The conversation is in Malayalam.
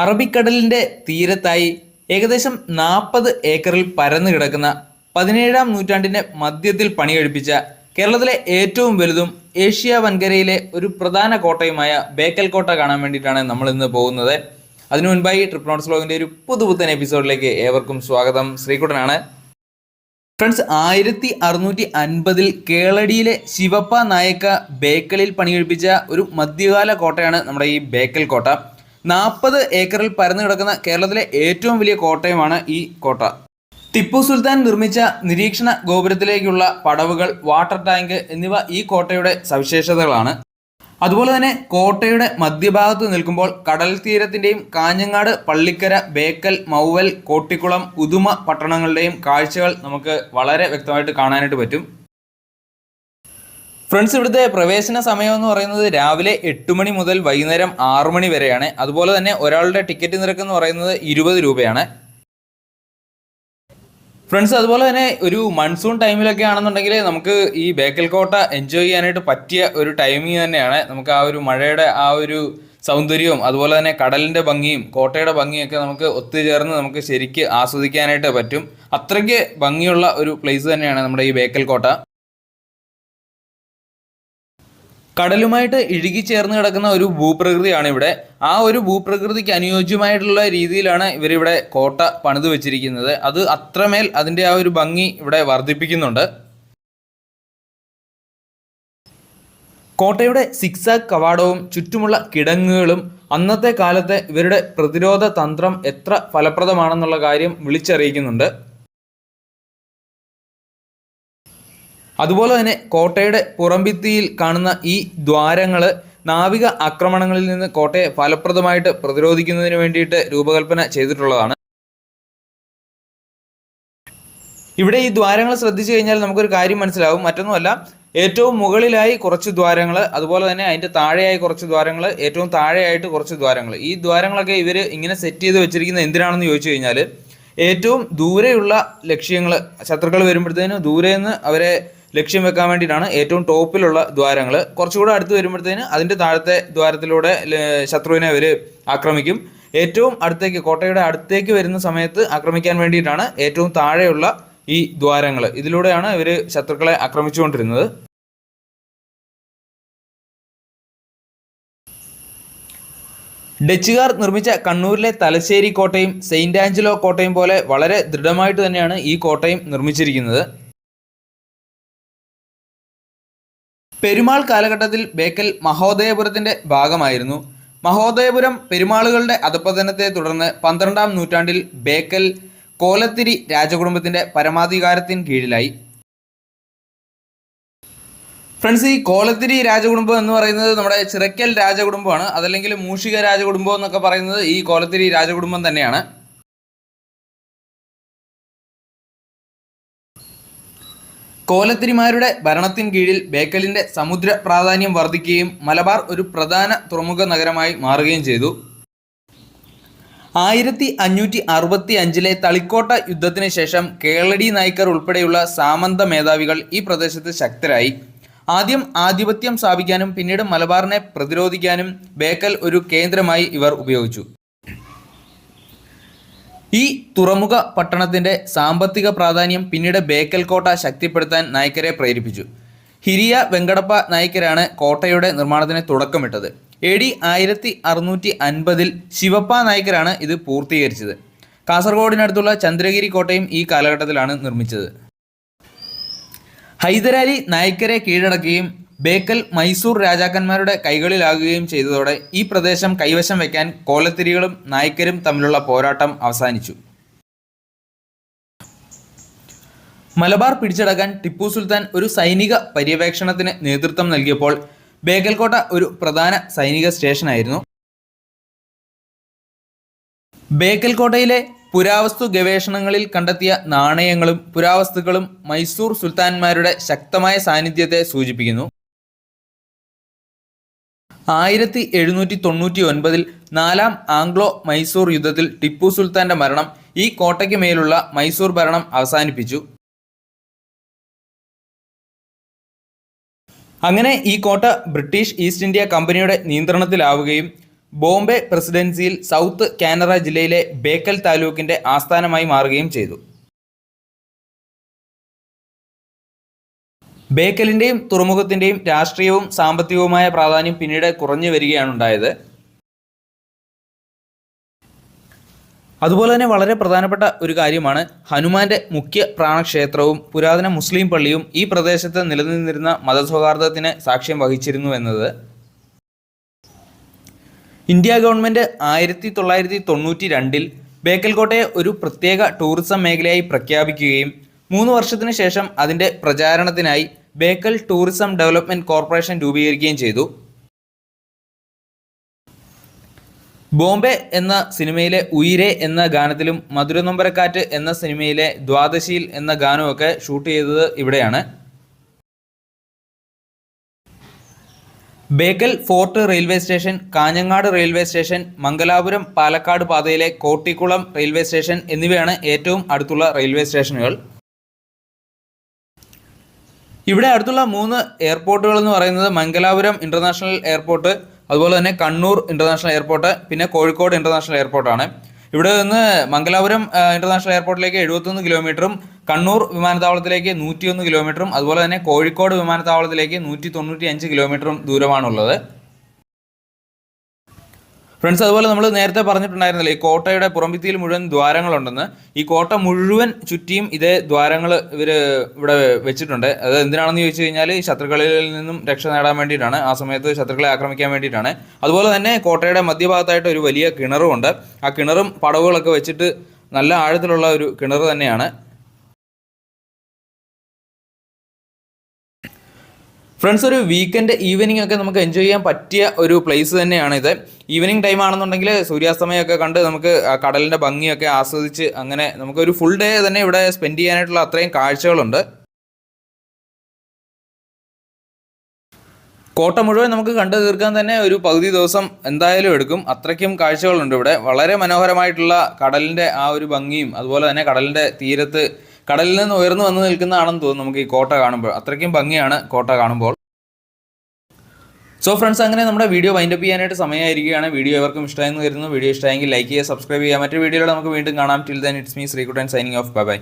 അറബിക്കടലിന്റെ തീരത്തായി ഏകദേശം നാൽപ്പത് ഏക്കറിൽ പരന്നു കിടക്കുന്ന പതിനേഴാം നൂറ്റാണ്ടിന്റെ മധ്യത്തിൽ പണികഴിപ്പിച്ച കേരളത്തിലെ ഏറ്റവും വലുതും ഏഷ്യ വൻകരയിലെ ഒരു പ്രധാന കോട്ടയുമായ ബേക്കൽ കോട്ട കാണാൻ വേണ്ടിയിട്ടാണ് നമ്മൾ ഇന്ന് പോകുന്നത്. അതിനു മുൻപായി ട്രിപ്പ് നോട്ട്സ് ബ്ലോഗിന്റെ ഒരു പുതുപുത്തൻ എപ്പിസോഡിലേക്ക് ഏവർക്കും സ്വാഗതം. ശ്രീകുട്ടനാണ്. ഫ്രണ്ട്സ് ആയിരത്തി അറുന്നൂറ്റി അൻപതിൽ കേളടിയിലെ ശിവപ്പ നായക്ക ബേക്കലിൽ പണികഴിപ്പിച്ച ഒരു മധ്യകാല കോട്ടയാണ് നമ്മുടെ ഈ ബേക്കൽ കോട്ട. നാൽപ്പത് ഏക്കറിൽ പരന്നു കിടക്കുന്ന കേരളത്തിലെ ഏറ്റവും വലിയ കോട്ടയമാണ് ഈ കോട്ട. ടിപ്പു സുൽത്താൻ നിർമ്മിച്ച നിരീക്ഷണ ഗോപുരത്തിലേക്കുള്ള പടവുകൾ വാട്ടർ ടാങ്ക് എന്നിവ ഈ കോട്ടയുടെ സവിശേഷതകളാണ്. അതുപോലെ തന്നെ കോട്ടയുടെ മധ്യഭാഗത്ത് നിൽക്കുമ്പോൾ കടൽ തീരത്തിന്റെയും കാഞ്ഞങ്ങാട് പള്ളിക്കര ബേക്കൽ മൗവൽ കോട്ടിക്കുളം ഉദുമ പട്ടണങ്ങളുടെയും കാഴ്ചകൾ നമുക്ക് വളരെ വ്യക്തമായിട്ട് കാണാനായിട്ട് പറ്റും. ഫ്രണ്ട്സ് ഇവിടുത്തെ പ്രവേശന സമയം എന്ന് പറയുന്നത് രാവിലെ എട്ട് മണി മുതൽ വൈകുന്നേരം ആറു മണി വരെയാണ്. അതുപോലെ തന്നെ ഒരാളുടെ ടിക്കറ്റ് നിരക്ക് എന്ന് പറയുന്നത് ഇരുപത് രൂപയാണ്. ഫ്രണ്ട്സ് അതുപോലെ തന്നെ ഒരു മൺസൂൺ ടൈമിലൊക്കെ ആണെന്നുണ്ടെങ്കിൽ നമുക്ക് ഈ ബേക്കൽ കോട്ട എൻജോയ് ചെയ്യാനായിട്ട് പറ്റിയ ഒരു ടൈമിങ് തന്നെയാണ്. നമുക്ക് ആ ഒരു മഴയുടെ ആ ഒരു സൗന്ദര്യവും അതുപോലെ തന്നെ കടലിന്റെ ഭംഗിയും കോട്ടയുടെ ഭംഗിയൊക്കെ നമുക്ക് ഒത്തുചേർന്ന് നമുക്ക് ശരിക്ക് ആസ്വദിക്കാനായിട്ട് പറ്റും. അത്രയ്ക്ക് ഭംഗിയുള്ള ഒരു പ്ലേസ് തന്നെയാണ് നമ്മുടെ ഈ ബേക്കൽ കോട്ട കടലുമായിട്ട് ഇഴുകി ചേർന്ന് കിടക്കുന്ന ഒരു ഭൂപ്രകൃതിയാണ് ഇവിടെ. ആ ഒരു ഭൂപ്രകൃതിക്ക് അനുയോജ്യമായിട്ടുള്ള രീതിയിലാണ് ഇവരിവിടെ കോട്ട പണിതു വെച്ചിരിക്കുന്നത്. അത് അത്രമേൽ അതിന്റെ ആ ഒരു ഭംഗി ഇവിടെ വർദ്ധിപ്പിക്കുന്നുണ്ട്. കോട്ടയുടെ സിക്സാക് കവാടവും ചുറ്റുമുള്ള കിടങ്ങുകളും അന്നത്തെ കാലത്തെ ഇവരുടെ പ്രതിരോധ തന്ത്രം എത്ര ഫലപ്രദമാണെന്നുള്ള കാര്യം വിളിച്ചറിയിക്കുന്നുണ്ട്. അതുപോലെ തന്നെ കോട്ടയുടെ പുറംഭിത്തിയിൽ കാണുന്ന ഈ ദ്വാരങ്ങൾ നാവിക ആക്രമണങ്ങളിൽ നിന്ന് കോട്ടയെ ഫലപ്രദമായിട്ട് പ്രതിരോധിക്കുന്നതിന് വേണ്ടിയിട്ട് രൂപകൽപ്പന ചെയ്തിട്ടുള്ളതാണ്. ഇവിടെ ഈ ദ്വാരങ്ങൾ ശ്രദ്ധിച്ചു കഴിഞ്ഞാൽ നമുക്കൊരു കാര്യം മനസ്സിലാവും. മറ്റൊന്നുമല്ല ഏറ്റവും മുകളിലായി കുറച്ച് ദ്വാരങ്ങൾ അതുപോലെ തന്നെ അതിന്റെ താഴെയായി കുറച്ച് ദ്വാരങ്ങൾ ഏറ്റവും താഴെയായിട്ട് കുറച്ച് ദ്വാരങ്ങൾ ഈ ദ്വാരങ്ങളൊക്കെ ഇവർ ഇങ്ങനെ സെറ്റ് ചെയ്ത് വെച്ചിരിക്കുന്നത് എന്തിനാണെന്ന് ചോദിച്ചു കഴിഞ്ഞാൽ ഏറ്റവും ദൂരെയുള്ള ലക്ഷ്യങ്ങൾ ശത്രുക്കൾ വരുമ്പോഴത്തേനും ദൂരെ നിന്ന് അവരെ ലക്ഷ്യം വെക്കാൻ വേണ്ടിയിട്ടാണ് ഏറ്റവും ടോപ്പിലുള്ള ദ്വാരങ്ങൾ. കുറച്ചുകൂടെ അടുത്ത് വരുമ്പോഴത്തേന് അതിന്റെ താഴത്തെ ദ്വാരത്തിലൂടെ ശത്രുവിനെ അവർ ആക്രമിക്കും. ഏറ്റവും അടുത്തേക്ക് കോട്ടയുടെ അടുത്തേക്ക് വരുന്ന സമയത്ത് ആക്രമിക്കാൻ വേണ്ടിയിട്ടാണ് ഏറ്റവും താഴെയുള്ള ഈ ദ്വാരങ്ങൾ. ഇതിലൂടെയാണ് ഇവർ ശത്രുക്കളെ ആക്രമിച്ചുകൊണ്ടിരുന്നത്. ഡച്ചുകാർ നിർമ്മിച്ച കണ്ണൂരിലെ തലശ്ശേരി കോട്ടയും സെയിന്റ് ആഞ്ചലോ കോട്ടയും പോലെ വളരെ ദൃഢമായിട്ട് തന്നെയാണ് ഈ കോട്ടയും നിർമ്മിച്ചിരിക്കുന്നത്. പെരുമാൾ കാലഘട്ടത്തിൽ ബേക്കൽ മഹോദയപുരത്തിന്റെ ഭാഗമായിരുന്നു. മഹോദയപുരം പെരുമാളുകളുടെ അധപ്പതനത്തെ തുടർന്ന് പന്ത്രണ്ടാം നൂറ്റാണ്ടിൽ ബേക്കൽ കോലത്തിരി രാജകുടുംബത്തിന്റെ പരമാധികാരത്തിന് കീഴിലായി. ഫ്രണ്ട്സ് ഈ കോലത്തിരി രാജകുടുംബം എന്ന് പറയുന്നത് നമ്മുടെ ചിറക്കൽ രാജകുടുംബമാണ്. അതല്ലെങ്കിൽ മൂഷിക രാജകുടുംബം എന്നൊക്കെ പറയുന്നത് ഈ കോലത്തിരി രാജകുടുംബം തന്നെയാണ്. കോലത്തിരിമാരുടെ ഭരണത്തിൻ കീഴിൽ ബേക്കലിന്റെ സമുദ്ര പ്രാധാന്യം വർദ്ധിക്കുകയും മലബാർ ഒരു പ്രധാന തുറമുഖ നഗരമായി മാറുകയും ചെയ്തു. ആയിരത്തി അഞ്ഞൂറ്റി അറുപത്തി അഞ്ചിലെ തളിക്കോട്ട യുദ്ധത്തിന് ശേഷം കേളടി നായ്ക്കർ ഉൾപ്പെടെയുള്ള സാമന്ത മേധാവികൾ ഈ പ്രദേശത്ത് ശക്തരായി. ആദ്യം ആധിപത്യം സ്ഥാപിക്കാനും പിന്നീട് മലബാറിനെ പ്രതിരോധിക്കാനും ബേക്കൽ ഒരു കേന്ദ്രമായി ഇവർ ഉപയോഗിച്ചു. ഈ തുറമുഖ പട്ടണത്തിന്റെ സാമ്പത്തിക പ്രാധാന്യം പിന്നീട് ബേക്കൽ കോട്ട ശക്തിപ്പെടുത്താൻ നായ്ക്കരെ പ്രേരിപ്പിച്ചു. ഹിരിയ വെങ്കടപ്പ നായ്ക്കരാണ് കോട്ടയുടെ നിർമ്മാണത്തിന് തുടക്കമിട്ടത്. എ ഡി ആയിരത്തി അറുന്നൂറ്റി അൻപതിൽ ശിവപ്പ നായ്ക്കരാണ് ഇത് പൂർത്തീകരിച്ചത്. കാസർഗോഡിനടുത്തുള്ള ചന്ദ്രഗിരി കോട്ടയും ഈ കാലഘട്ടത്തിലാണ് നിർമ്മിച്ചത്. ഹൈദരാലി നായ്ക്കരെ കീഴടക്കുകയും ബേക്കൽ മൈസൂർ രാജാക്കന്മാരുടെ കൈകളിലാകുകയും ചെയ്തതോടെ ഈ പ്രദേശം കൈവശം വയ്ക്കാൻ കോലത്തിരികളും നായ്ക്കരും തമ്മിലുള്ള പോരാട്ടം അവസാനിച്ചു. മലബാർ പിടിച്ചടക്കാൻ ടിപ്പു സുൽത്താൻ ഒരു സൈനിക പര്യവേക്ഷണത്തിന് നേതൃത്വം നൽകിയപ്പോൾ ബേക്കൽകോട്ട ഒരു പ്രധാന സൈനിക സ്റ്റേഷനായിരുന്നു. ബേക്കൽകോട്ടയിലെ പുരാവസ്തു ഗവേഷണങ്ങളിൽ കണ്ടെത്തിയ നാണയങ്ങളും പുരാവസ്തുക്കളും മൈസൂർ സുൽത്താൻമാരുടെ ശക്തമായ സാന്നിധ്യത്തെ സൂചിപ്പിക്കുന്നു. ആയിരത്തി എഴുന്നൂറ്റി തൊണ്ണൂറ്റി ഒൻപതിൽ നാലാം ആംഗ്ലോ മൈസൂർ യുദ്ധത്തിൽ ടിപ്പു സുൽത്താന്റെ മരണം ഈ കോട്ടയ്ക്ക് മേലുള്ള മൈസൂർ ഭരണം അവസാനിപ്പിച്ചു. അങ്ങനെ ഈ കോട്ട ബ്രിട്ടീഷ് ഈസ്റ്റ് ഇന്ത്യ കമ്പനിയുടെ നിയന്ത്രണത്തിലാവുകയും ബോംബെ പ്രസിഡൻസിയിൽ സൗത്ത് കാനറ ജില്ലയിലെ ബേക്കൽ താലൂക്കിന്റെ ആസ്ഥാനമായി മാറുകയും ചെയ്തു. ബേക്കലിന്റെയും തുറമുഖത്തിന്റെയും രാഷ്ട്രീയവും സാമ്പത്തികവുമായ പ്രാധാന്യം പിന്നീട് കുറഞ്ഞു വരികയാണ് ഉണ്ടായത്. അതുപോലെ തന്നെ വളരെ പ്രധാനപ്പെട്ട ഒരു കാര്യമാണ് ഹനുമാന്റെ മുഖ്യ പ്രാണക്ഷേത്രവും പുരാതന മുസ്ലിം പള്ളിയും ഈ പ്രദേശത്ത് നിലനിന്നിരുന്ന മതസൗഹാർദ്ദത്തിന് സാക്ഷ്യം വഹിച്ചിരുന്നു എന്നത്. ഇന്ത്യ ഗവൺമെന്റ് ആയിരത്തി തൊള്ളായിരത്തി തൊണ്ണൂറ്റി രണ്ടിൽ ബേക്കൽകോട്ടയെ ഒരു പ്രത്യേക ടൂറിസം മേഖലയായി പ്രഖ്യാപിക്കുകയും മൂന്ന് വർഷത്തിന് ശേഷം അതിന്റെ പ്രചാരണത്തിനായി ബേക്കൽ ടൂറിസം ഡെവലപ്മെന്റ് കോർപ്പറേഷൻ രൂപീകരിക്കുകയും ചെയ്തു. ബോംബെ എന്ന സിനിമയിലെ ഉയിരെ എന്ന ഗാനത്തിലും മധുരനൊമ്പരക്കാറ്റ് എന്ന സിനിമയിലെ ദ്വാദശിയിൽ എന്ന ഗാനമൊക്കെ ഷൂട്ട് ചെയ്തത് ഇവിടെയാണ്. Bekal Fort railway station Kanhangad railway station Mangalapuram Palakkad പാതയിലെ കോട്ടിക്കുളം റെയിൽവേ സ്റ്റേഷൻ എന്നിവയാണ് ഏറ്റവും അടുത്തുള്ള റെയിൽവേ സ്റ്റേഷനുകൾ. ഇവിടെ അടുത്തുള്ള മൂന്ന് എയർപോർട്ടുകൾ എന്ന് പറയുന്നത് മംഗലാപുരം ഇന്റർനാഷണൽ എയർപോർട്ട് അതുപോലെ തന്നെ കണ്ണൂർ ഇന്റർനാഷണൽ എയർപോർട്ട് പിന്നെ കോഴിക്കോട് ഇന്റർനാഷണൽ എയർപോർട്ടാണ് ഇവിടെ നിന്ന് മംഗലാപുരം ഇന്റർനാഷണൽ എയർപോർട്ടിലേക്ക് എഴുപത്തൊന്ന് കിലോമീറ്ററും കണ്ണൂർ വിമാനത്താവളത്തിലേക്ക് നൂറ്റിയൊന്ന് കിലോമീറ്ററും അതുപോലെ തന്നെ കോഴിക്കോട് വിമാനത്താവളത്തിലേക്ക് നൂറ്റി തൊണ്ണൂറ്റി അഞ്ച് കിലോമീറ്ററും ദൂരമാണുള്ളത്. ഫ്രണ്ട്സ് അതുപോലെ നമ്മൾ നേരത്തെ പറഞ്ഞിട്ടുണ്ടായിരുന്നില്ല ഈ കോട്ടയുടെ പുറംഭിത്തിയിൽ മുഴുവൻ ദ്വാരങ്ങളുണ്ടെന്ന്. ഈ കോട്ട മുഴുവൻ ചുറ്റിയും ഇതേ ദ്വാരങ്ങൾ ഇവർ ഇവിടെ വെച്ചിട്ടുണ്ട്. അത് എന്തിനാണെന്ന് ചോദിച്ചു കഴിഞ്ഞാൽ ഈ ശത്രുക്കളിൽ നിന്നും രക്ഷ നേടാൻ വേണ്ടിയിട്ടാണ്. ആ സമയത്ത് ശത്രുക്കളെ ആക്രമിക്കാൻ വേണ്ടിയിട്ടാണ്. അതുപോലെ തന്നെ കോട്ടയുടെ മധ്യഭാഗത്തായിട്ട് ഒരു വലിയ കിണറുമുണ്ട് ആ കിണറും പടവുകളൊക്കെ വെച്ചിട്ട് നല്ല ആഴത്തിലുള്ള ഒരു കിണർ തന്നെയാണ്. ഫ്രണ്ട്സ് ഒരു വീക്കെൻഡ് ഈവനിങ് ഒക്കെ നമുക്ക് എൻജോയ് ചെയ്യാൻ പറ്റിയ ഒരു പ്ലേസ് തന്നെയാണ് ഇത്. ഈവനിങ് ടൈം ആണെന്നുണ്ടെങ്കിൽ സൂര്യാസ്തമയമൊക്കെ കണ്ട് നമുക്ക് കടലിന്റെ ഭംഗിയൊക്കെ ആസ്വദിച്ച് അങ്ങനെ നമുക്ക് ഒരു ഫുൾ ഡേ തന്നെ ഇവിടെ സ്പെൻഡ് ചെയ്യാനായിട്ടുള്ള അത്രയും കാഴ്ചകളുണ്ട്. കോട്ട മുഴുവൻ നമുക്ക് കണ്ടു തീർക്കാൻ തന്നെ ഒരു പകുതി ദിവസം എന്തായാലും എടുക്കും. അത്രയ്ക്കും കാഴ്ചകളുണ്ട് ഇവിടെ. വളരെ മനോഹരമായിട്ടുള്ള കടലിന്റെ ആ ഒരു ഭംഗിയും അതുപോലെ തന്നെ കടലിന്റെ തീരത്ത് കടലിൽ നിന്ന് ഉയർന്നു വന്ന് നിൽക്കുന്നതാണെന്ന് തോന്നുന്നു നമുക്ക് ഈ കോട്ട കാണുമ്പോൾ. അത്രയ്ക്കും ഭംഗിയാണ് കോട്ട കാണുമ്പോൾ. സോ ഫ്രണ്ട്സ് അങ്ങനെ നമ്മുടെ വീഡിയോ വൈൻഡപ്പ് ചെയ്യാനായിട്ട് സമയമായിരിക്കുകയാണ്. വീഡിയോ എവർക്കും ഇഷ്ടമായെന്ന് കരുതുന്നു. വീഡിയോ ഇഷ്ടമായെങ്കിൽ ലൈക്ക് ചെയ്യുക സബ്സ്ക്രൈബ് ചെയ്യുക. മറ്റു വീഡിയോകൾ നമുക്ക് വീണ്ടും കാണാം. Till then it's me Sreekuttan signing off bye bye